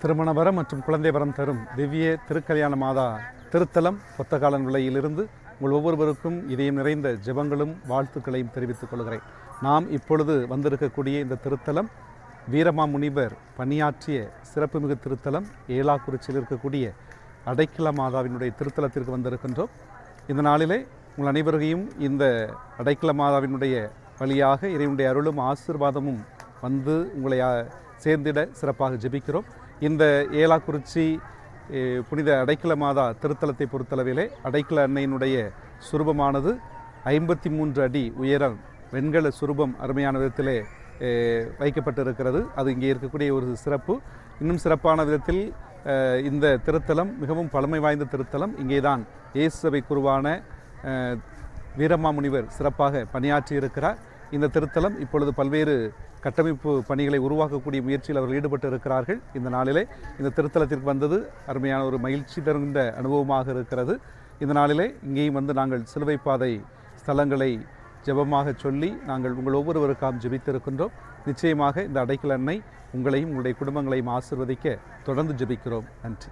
திருமணவரம் மற்றும் குழந்தைவரம் தரும் திவ்ய திருக்கல்யாண மாதா திருத்தலம் பொத்தகாலன் விலையிலிருந்து உங்கள் ஒவ்வொருவருக்கும் இதயம் நிறைந்த ஜெபங்களும் வாழ்த்துக்களையும் தெரிவித்துக் கொள்கிறேன். நாம் இப்பொழுது வந்திருக்கக்கூடிய இந்த திருத்தலம் வீரமா முனிவர் பணியாற்றிய சிறப்புமிகு திருத்தலம் ஏலாக்குறிச்சியில் இருக்கக்கூடிய அடைக்கல மாதாவினுடைய திருத்தலத்திற்கு வந்திருக்கின்றோம். இந்த நாளிலே உங்கள் அனைவரையும் இந்த அடைக்கல மாதாவினுடைய வழியாக இறைவனுடைய அருளும் ஆசீர்வாதமும் வந்து உங்களை சேர்ந்திட சிறப்பாக ஜெபிக்கிறோம். இந்த ஏலாக்குறிச்சி புனித அடைக்கல மாதா திருத்தலத்தை பொறுத்தளவிலே அடைக்கல அன்னையினுடைய சுரூபமானது ஐம்பத்தி மூன்று அடி உயரம் வெண்கல சுரூபம் அருமையான விதத்திலே வைக்கப்பட்டிருக்கிறது. அது இங்கே இருக்கக்கூடிய ஒரு சிறப்பு. இன்னும் சிறப்பான விதத்தில் இந்த திருத்தலம் மிகவும் பழமை வாய்ந்த திருத்தலம். இங்கேதான் இயேசுவை குருவான வீரமாமுனிவர் சிறப்பாக பணியாற்றி இருக்கிறார் இந்த திருத்தலம் இப்பொழுது பல்வேறு கட்டமைப்பு பணிகளை உருவாக்கக்கூடிய முயற்சியில் அவர்கள் ஈடுபட்டு இருக்கிறார்கள். இந்த நாளிலே இந்த திருத்தலத்திற்கு வந்தது அருமையான ஒரு மகிழ்ச்சி தருகின்ற அனுபவமாக இருக்கிறது. இந்த நாளிலே இங்கேயும் வந்து நாங்கள் சிலுவை பாதை ஸ்தலங்களை ஜபமாக சொல்லி நாங்கள் உங்கள் ஒவ்வொருவருக்காகவும் ஜெபித்திருக்கின்றோம். நிச்சயமாக இந்த அடைக்கல் அன்னை உங்களையும் உங்களுடைய குடும்பங்களையும் ஆசிர்வதிக்க தொடர்ந்து ஜெபிக்கிறோம். நன்றி.